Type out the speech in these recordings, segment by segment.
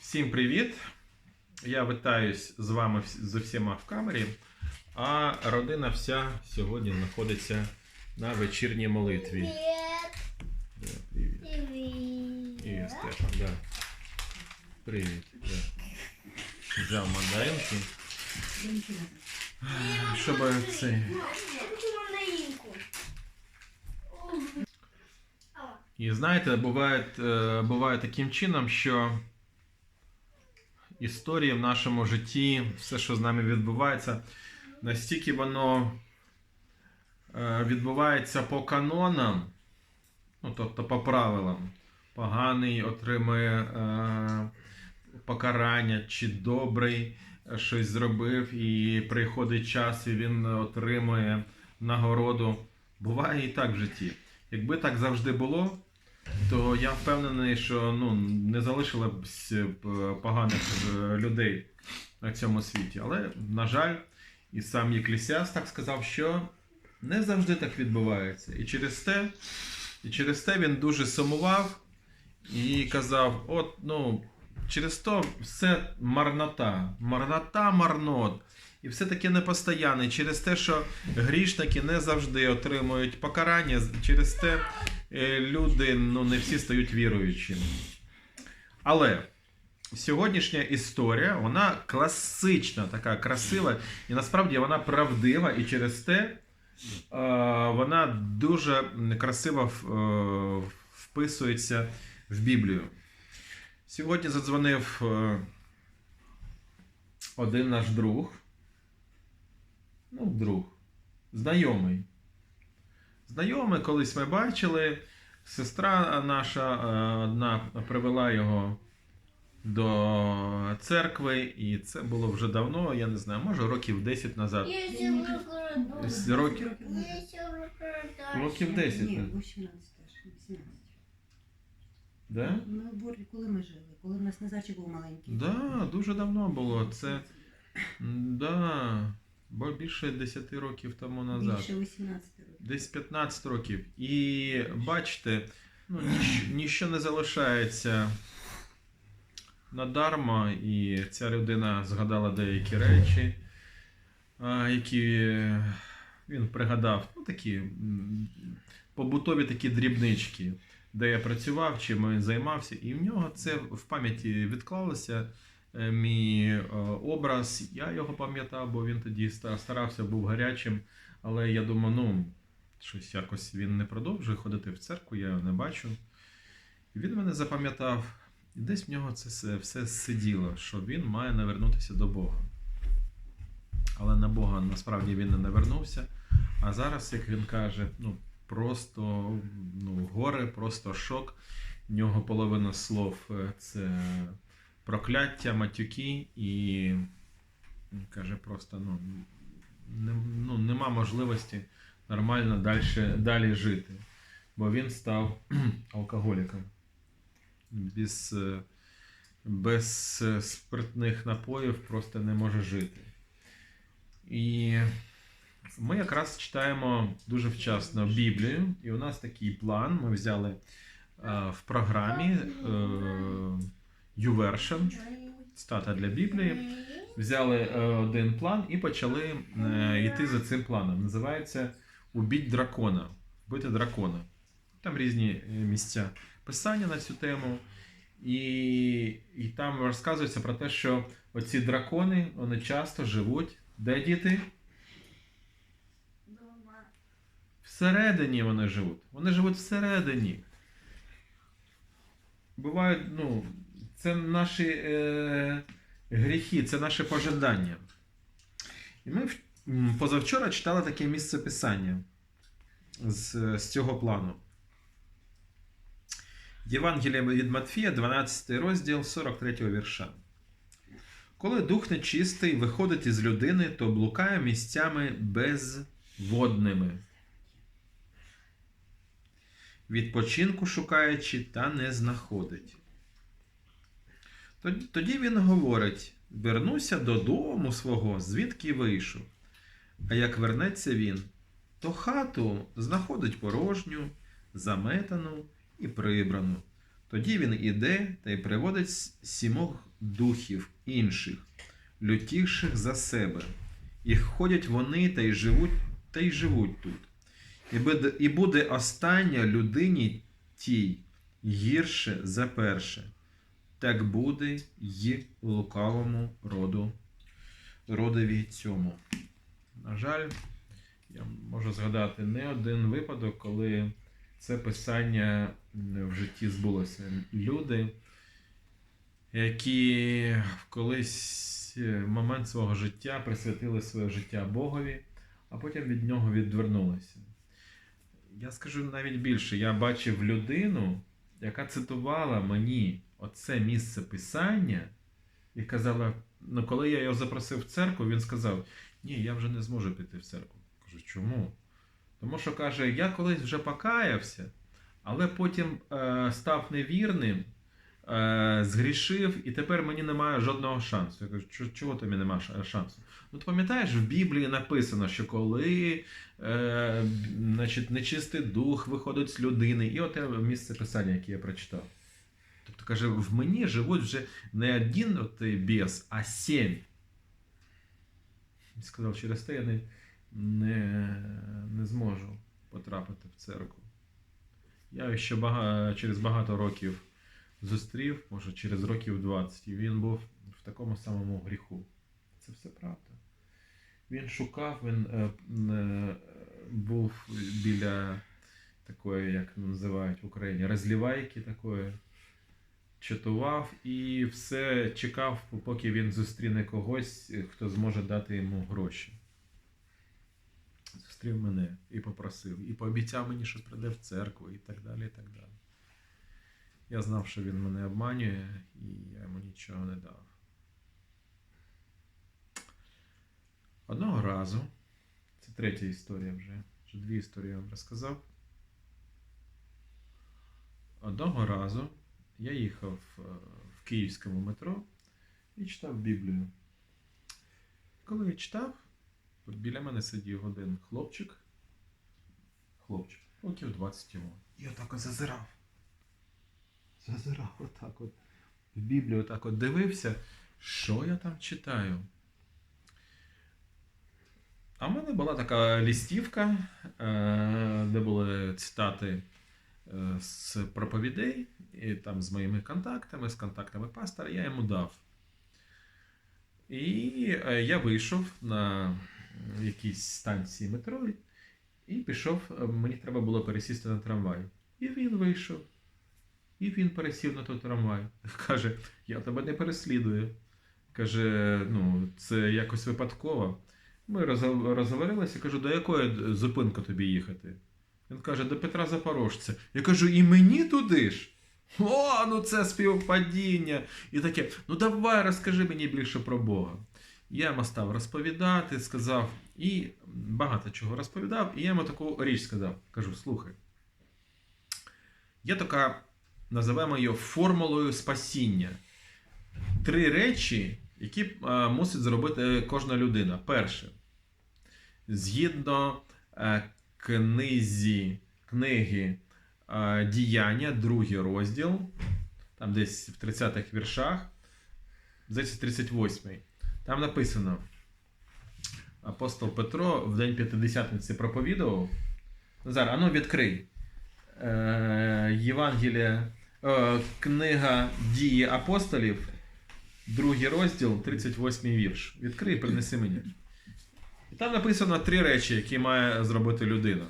Всім привіт! Я вітаюсь з вами з усіма в камері, а родина вся сьогодні знаходиться на вечірній молитві. Да, привіт. Привет. І да. Привіт. Да. Взяв мандаринки. Щоб. Мандаринку. І знаєте, буває, е, буває таким чином, що історії в нашому житті, все, що з нами відбувається, настільки воно е, відбувається по канонам, ну, тобто по правилам. Поганий отримує е, покарання, чи добрий е, щось зробив, і приходить час, і він отримує нагороду. Буває і так в житті. Якби так завжди було, то я впевнений, що ну, не залишилось б поганих е, людей на цьому світі. Але, на жаль, і сам Єклісіас так сказав, що не завжди так відбувається. І через те, і через те він дуже сумував і казав: от, ну, через то все марнота, марнота, марнот. І все таки непостоянне. І Через те, що грішники не завжди отримують покарання, через те е, люди ну, не всі стають віруючими. Але сьогоднішня історія, вона класична, така красива, і насправді вона правдива, і через те е, вона дуже красиво е, вписується в Біблію. Сьогодні задзвонив один наш друг. Ну, друг, знайомий. Знайомий, колись ми бачили. Сестра наша е, одна привела його до церкви, і це було вже давно, я не знаю, може років 10 назад. Років, років 10. Ні, ну. 18 теж, 18. Да? Ми в коли ми жили, коли в нас Назарчик був маленький. Да, дуже давно було. Це да, бо більше 10 років тому назад. Більше 18 років. Десь 15 років. І бачите, ну, ніщо, ніщо не залишається надарма, і ця людина згадала деякі речі, які він пригадав, ну такі побутові такі дрібнички, де я працював, чим він займався, і в нього це в пам'яті відклалося. Е, Мій е, образ, я його пам'ятав, бо він тоді старався, був гарячим. Але я думаю, ну, щось якось він не продовжує ходити в церкву, я його не бачу. І він мене запам'ятав, і десь в нього це все, сиділо, що він має навернутися до Бога. Але на Бога насправді він не навернувся. А зараз, як він каже, ну, просто ну, горе, просто шок. В нього половина слов е, це прокляття, матюки, і каже, просто ну, не, ну, нема можливості нормально далі, далі жити. Бо він став алкоголіком. Без, е, без е, спиртних напоїв просто не може жити. І ми якраз читаємо дуже вчасно Біблію, і у нас такий план. Ми взяли е, в програмі YouVersion, цитата для Біблії взяли е, один план і почали е, йти за цим планом. Називається Убіть дракона. Вбити дракона. Там різні е, місця писання на цю тему. І, і там розказується про те, що оці дракони вони часто живуть. Де діти? Всередині вони живуть. Вони живуть всередині. Бувають, ну, це наші е, гріхи, це наше пожадання. І ми позавчора читали таке місце писання з, з цього плану. Євангеліє від Матфія, 12 розділ 43 вірша. Коли дух нечистий виходить із людини, то блукає місцями безводними. Відпочинку шукаючи та не знаходить. Тоді- він говорить: вернуся додому свого, звідки вийшов. А як вернеться він, то хату знаходить порожню, заметану і прибрану. Тоді він іде та й приводить сімох духів інших, лютіших за себе. І ходять вони та й живуть, та й живуть тут. І буде остання людині тій гірше за перше. Так буде й лукавому роду, родові цьому. На жаль, я можу згадати не один випадок, коли це писання в житті збулося. Люди, які в колись е, момент свого життя присвятили своє життя Богові, а потім від нього відвернулися. Я скажу навіть більше, я бачив людину, яка цитувала мені оце місце писання і казала: ну, коли я його запросив в церкву, він сказав: Ні, я вже не зможу піти в церкву. Кажу, чому? Тому що каже, я колись вже покаявся, але потім е, став невірним, е, згрішив, і тепер мені немає жодного шансу. Я кажу, «Чо- чого тобі немає шансу? Ну, ти пам'ятаєш, в Біблії написано, що коли е, значить, нечистий дух виходить з людини, і оте місце писання, яке я прочитав. Каже, в мені живуть вже не один отий біс, а сім. Він сказав, через те я не, не, не зможу потрапити в церкву. Я ще бага, через багато років зустрів, може через років 20, і він був в такому самому гріху. Це все правда. Він шукав, він е, е, був біля такої, як називають в Україні, розлівайки такої, чатував і все чекав, поки він зустріне когось, хто зможе дати йому гроші. Зустрів мене і попросив, і пообіцяв мені, що прийде в церкву, і так далі. і так далі. Я знав, що він мене обманює, і я йому нічого не дав. Одного разу, це третя історія вже, вже дві історії я вам розказав. Одного разу я їхав е, в київському метро і читав Біблію. Коли я читав, біля мене сидів один хлопчик. Хлопчик, років 20 йому. І отак зазирав. Зазирав отак от. В Біблію отак от дивився, що я там читаю. А в мене була така лістівка, е, де були цитати з проповідей, і там з моїми контактами, з контактами пастора, я йому дав. І е, я вийшов на якійсь станції метро і пішов, е, мені треба було пересісти на трамвай. І він вийшов. І він пересів на той трамвай. Каже, я тебе не переслідую. Каже, ну, це якось випадково. Ми розгов- розговорилися, кажу, до якої зупинки тобі їхати? Він каже, до Петра Запорожця. Я кажу, і мені туди ж? О, ну це співпадіння. І таке, ну давай розкажи мені більше про Бога. Я йому став розповідати, сказав, і багато чого розповідав, і я йому таку річ сказав. Кажу, слухай. Є така, називаємо її формулою спасіння. Три речі, які е, мусить зробити кожна людина. Перше, згідно е, книзі, книги діяння, другий розділ, там десь в 30-х віршах, здається, 38-й. Там написано: апостол Петро в день П'ятидесятниці проповідував. Назар, ану відкрий. Е, Євангелія, е, книга дії апостолів, другий розділ, 38 й вірш. Відкрий принеси мені. І там написано три речі, які має зробити людина.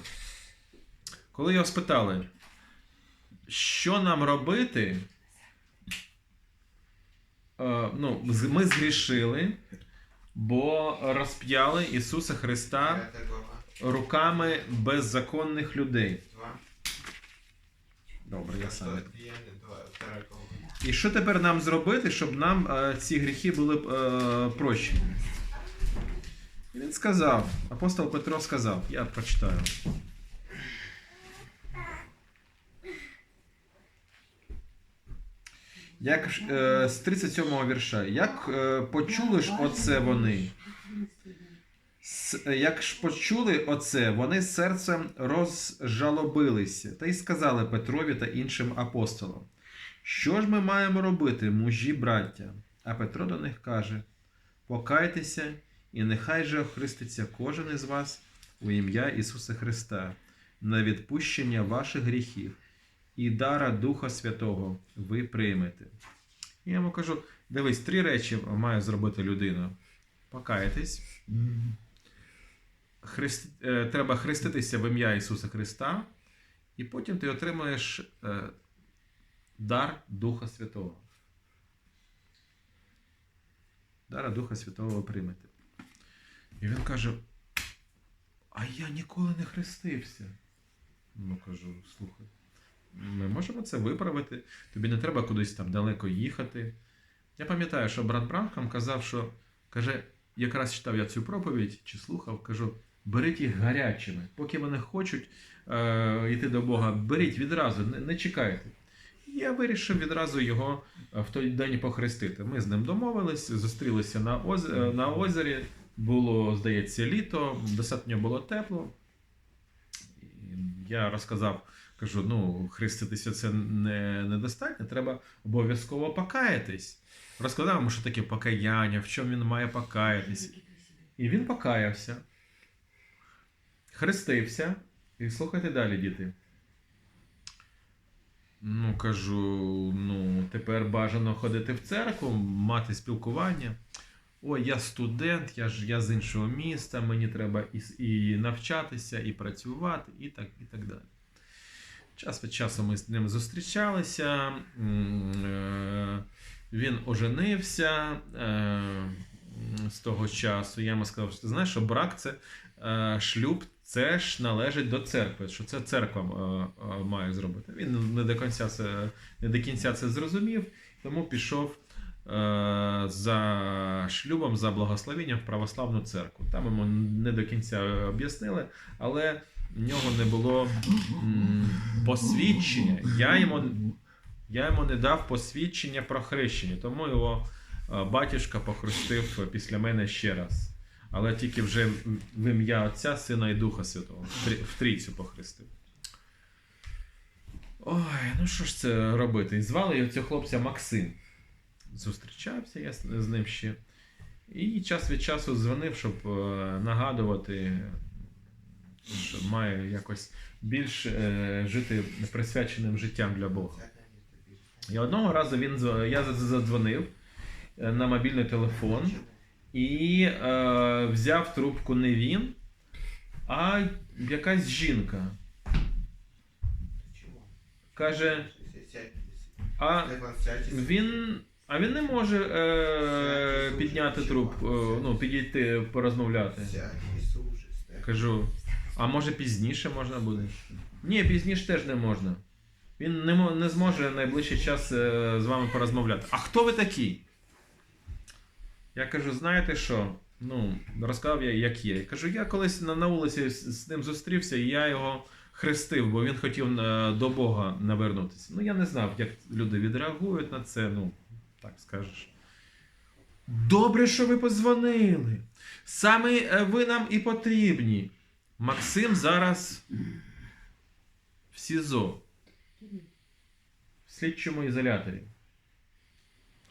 Коли його спитали, що нам робити, е, ну, ми згрішили, бо розп'яли Ісуса Христа руками беззаконних людей. Добре, я сам. І що тепер нам зробити, щоб нам е, ці гріхи були е, прощені? Він сказав, апостол Петро сказав, я прочитаю. Як е, з 37-го вірша. Як е, почули ж оце вони? С- Як ж почули оце, вони серцем розжалобилися та й сказали Петрові та іншим апостолам. Що ж ми маємо робити, мужі браття? А Петро до них каже: Покайтеся, і нехай же охреститься кожен із вас у ім'я Ісуса Христа на відпущення ваших гріхів, і дара Духа Святого ви приймете. Я йому кажу: дивись, три речі має зробити людина: покаятись. Хрест... е, Треба хреститися в ім'я Ісуса Христа, і потім ти отримаєш е, дар Духа Святого. Дара Духа Святого приймете. І він каже: А я ніколи не хрестився. Ну, кажу, слухай, ми можемо це виправити. Тобі не треба кудись там далеко їхати. Я пам'ятаю, що брат Бранхам казав, що каже, якраз читав я цю проповідь чи слухав, кажу, беріть їх гарячими. Поки вони хочуть е, йти до Бога, беріть відразу, не, не чекайте. Я вирішив відразу його е, в той день похрестити. Ми з ним домовились, зустрілися на, оз... на озері. Було, здається, літо, достатньо було тепло. Я розказав, кажу: ну, хреститися це не, недостатньо, треба обов'язково покаятись. Розказав йому, що таке покаяння, в чому він має покаятись. І він покаявся, хрестився. І слухайте далі, діти. Ну, кажу, ну, тепер бажано ходити в церкву, мати спілкування. Ой, я студент, я ж я з іншого міста, мені треба і, і навчатися, і працювати, і так, і так далі. Час від часу ми з ним зустрічалися. е, Він оженився е, з того часу. Я йому сказав, що ти знаєш, що брак це е, шлюб, це ж належить до церкви, що це церква має зробити. Він не до кінця це, не до кінця це зрозумів, тому пішов за шлюбом, за благословенням в православну церкву. Там йому не до кінця об'яснили, але в нього не було посвідчення. Я йому, я йому не дав посвідчення про хрещення, тому його е, батюшка похрестив після мене ще раз. Але тільки вже в- ім'я Отця, Сина і Духа Святого. В трійцю похрестив. Ой, ну що ж це робити? І звали його цього хлопця Максим. Зустрічався я з ним ще. І час від часу дзвонив, щоб е, нагадувати, що має якось більш е, жити присвяченим життям для Бога. І одного разу він я задзвонив е, на мобільний телефон і е, взяв трубку не він, а якась жінка. Каже, а він. А він не може е, підняти трубку, е, ну, підійти порозмовляти. Кажу, а може пізніше можна буде? Ні, пізніше теж не можна. Він не, мо- не зможе найближчий час е, з вами порозмовляти. А хто ви такі? Я кажу, знаєте що? Ну, розказав я, як є. Кажу, я колись на, на вулиці з, з ним зустрівся, і я його хрестив, бо він хотів е, до Бога навернутися. Ну, я не знав, як люди відреагують на це, ну, так скажеш. Добре, що ви позвонили. Саме е, ви нам і потрібні. Максим зараз в СІЗО. В слідчому ізоляторі.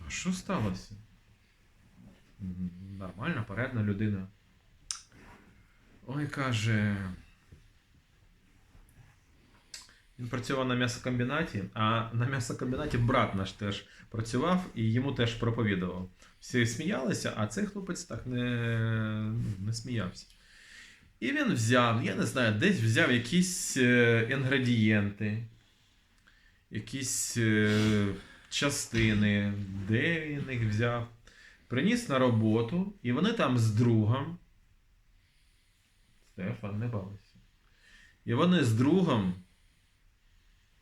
А що сталося? Нормальна, порядна людина. Ой, каже. Він працював на м'ясокомбінаті, а на м'ясокомбінаті брат наш теж працював і йому теж проповідував. Всі сміялися, а цей хлопець так не, не сміявся. І він взяв, я не знаю, десь взяв якісь е, інгредієнти, якісь е, частини, де він їх взяв, приніс на роботу, і вони там з другом. Стефан, не бавися. І вони з другом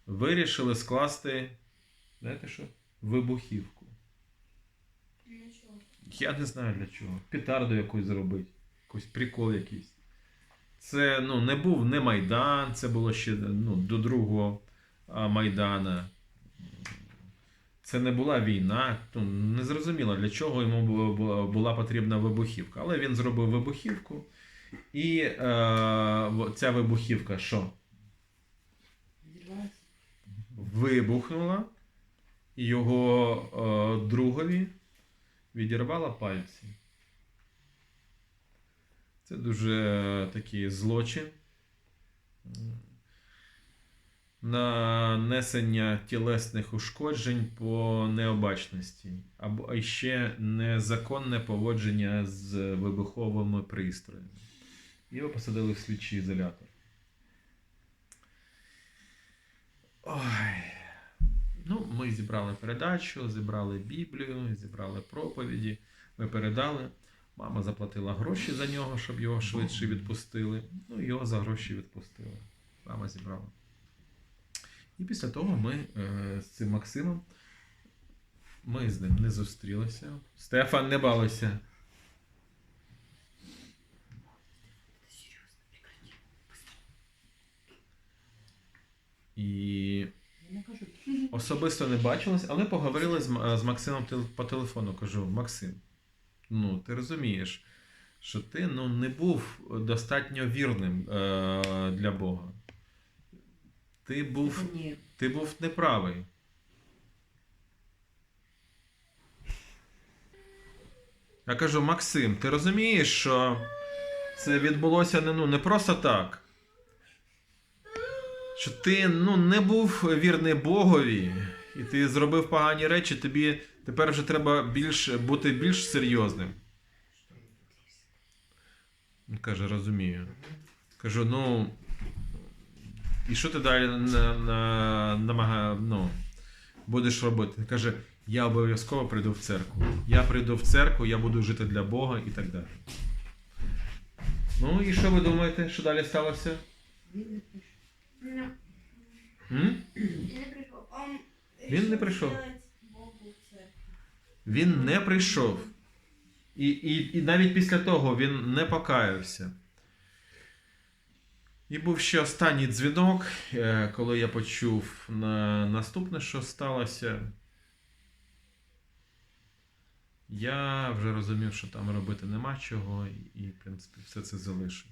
вирішили скласти, знаєте що? Вибухівку. Я не знаю для чого. Петарду якусь зробити. Якийсь прикол якийсь. Це ну, не був не Майдан, це було ще ну, до другого Майдана. Це не була війна. Ну, не зрозуміло, для чого йому була, була потрібна вибухівка. Але він зробив вибухівку. І е, ця вибухівка що? Вибухнула, і його е, другові відірвала пальці. Це дуже е, такий злочин. Нанесення тілесних ушкоджень по необачності, або ще незаконне поводження з вибуховими пристроями. Його посадили в слідчий ізолятор. Ой. Зібрали передачу, зібрали Біблію, зібрали проповіді. Ми передали. Мама заплатила гроші за нього, щоб його швидше відпустили. Ну, його за гроші відпустили. Мама зібрала. І після того ми е, з цим Максимом ми з ним не зустрілися. Стефан, не балуйся. І. особисто не бачились, але поговорили з, з Максимом по телефону. Кажу: Максим, ну ти розумієш, що ти ну, не був достатньо вірним е, для Бога. Ти був, Ні. ти був неправий. Я кажу, Максим, ти розумієш, що це відбулося не, ну, не просто так. Що ти ну, не був вірний Богові, і ти зробив погані речі, тобі тепер вже треба більш, бути більш серйозним. Він каже, розумію. Кажу, ну. І що ти далі на, на, намага, ну, будеш робити? Каже, я обов'язково прийду в церкву. Я прийду в церкву, я буду жити для Бога і так далі. Ну і що ви думаєте, що далі сталося? Він не пише. М? Він не прийшов. Він не прийшов. І, і, і навіть після того він не покаявся. І був ще останній дзвінок, е, коли я почув на наступне, що сталося. Я вже розумів, що там робити нема чого, і в принципі, все це залишив.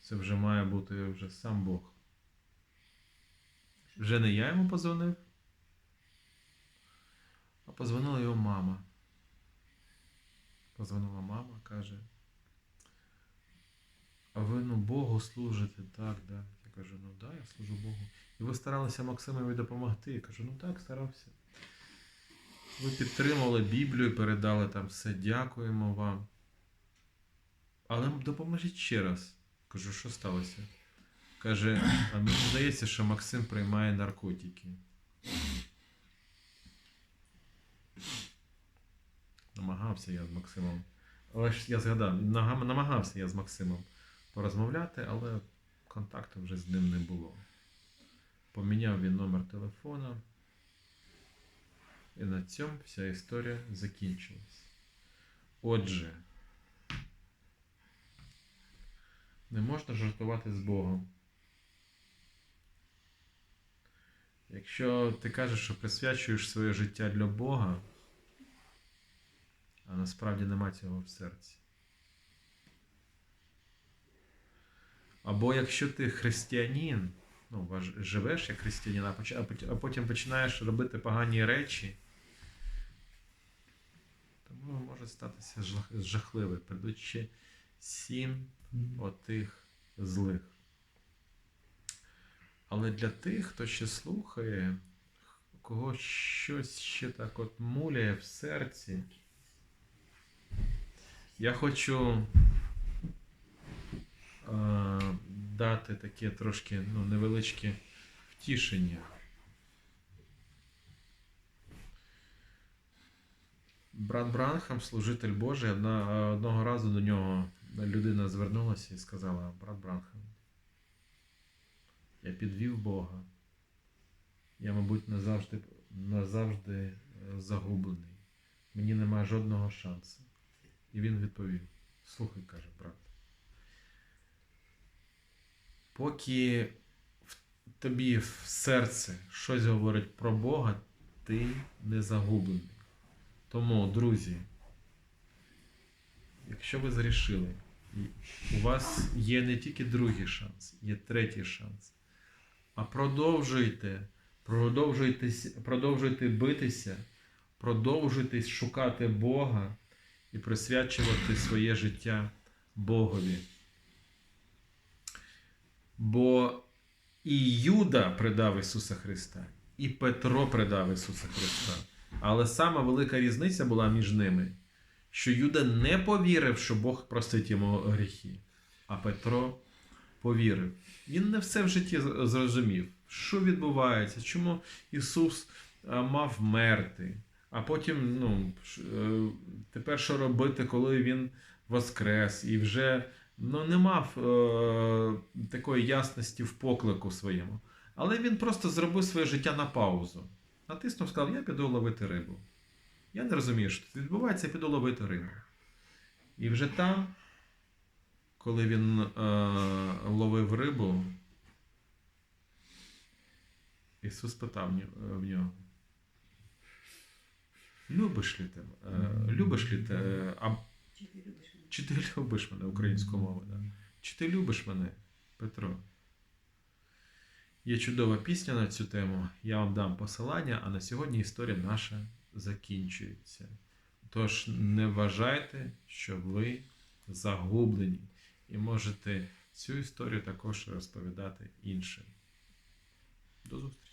Це вже має бути вже сам Бог. Вже не я йому позвонив, а позвонила його мама. Позвонила мама, каже. А ви ну Богу служите, так, да. Я кажу, ну да, я служу Богу. І ви старалися Максимові допомогти. Я кажу, ну так, старався. Ви підтримували Біблію, передали там все, дякуємо вам. Але допоможіть ще раз. Кажу, що сталося? Каже, а мені здається, що Максим приймає наркотики. Намагався я з Максимом. Але ж я згадав, намагався я з Максимом порозмовляти, але контакту вже з ним не було. Поміняв він номер телефона. І на цьому вся історія закінчилась. Отже, не можна жартувати з Богом. Якщо ти кажеш, що присвячуєш своє життя для Бога, а насправді нема цього в серці. Або якщо ти християнин, ну, живеш як християнин, а потім починаєш робити погані речі, то може статися жах- жахливе. Придуть ще сім отих злих. Але для тих, хто ще слухає, кого щось ще так от муляє в серці, я хочу е, дати таке трошки ну, невеличке втішення. Брат Бранхам, служитель Божий, одна, одного разу до нього людина звернулася і сказала: Брат Бранхам, я підвів Бога. Я, мабуть, назавжди, назавжди е, загублений. Мені немає жодного шансу. І він відповів: Слухай, каже брат. Поки в тобі в серце щось говорить про Бога, ти не загублений. Тому, друзі, якщо ви зрішили, у вас є не тільки другий шанс, є третій шанс. А продовжуйте, продовжуйте, продовжуйте битися, продовжуйте шукати Бога і присвячувати своє життя Богові. Бо і Юда предав Ісуса Христа, і Петро предав Ісуса Христа. Але сама велика різниця була між ними, що Юда не повірив, що Бог простить йому гріхи, а Петро повірив. Він не все в житті зрозумів, що відбувається, чому Ісус мав вмерти, а потім, ну, е, тепер що робити, коли Він воскрес, і вже ну, не мав е, такої ясності в поклику своєму. Але він просто зробив своє життя на паузу. Натиснув, сказав, я піду ловити рибу. Я не розумію, що тут відбувається, я піду ловити рибу. І вже там, коли він е, ловив рибу, Ісус питав в нього. Любиш ли ти? Е, любиш ли ти? е, А Чи ти любиш мене? чи ти любиш мене українською мовою? Да? Чи ти любиш мене, Петро? Є чудова пісня на цю тему. Я вам дам посилання, а на сьогодні історія наша закінчується. Тож не вважайте, що ви загублені, і можете цю історію також розповідати іншим. До зустрічі!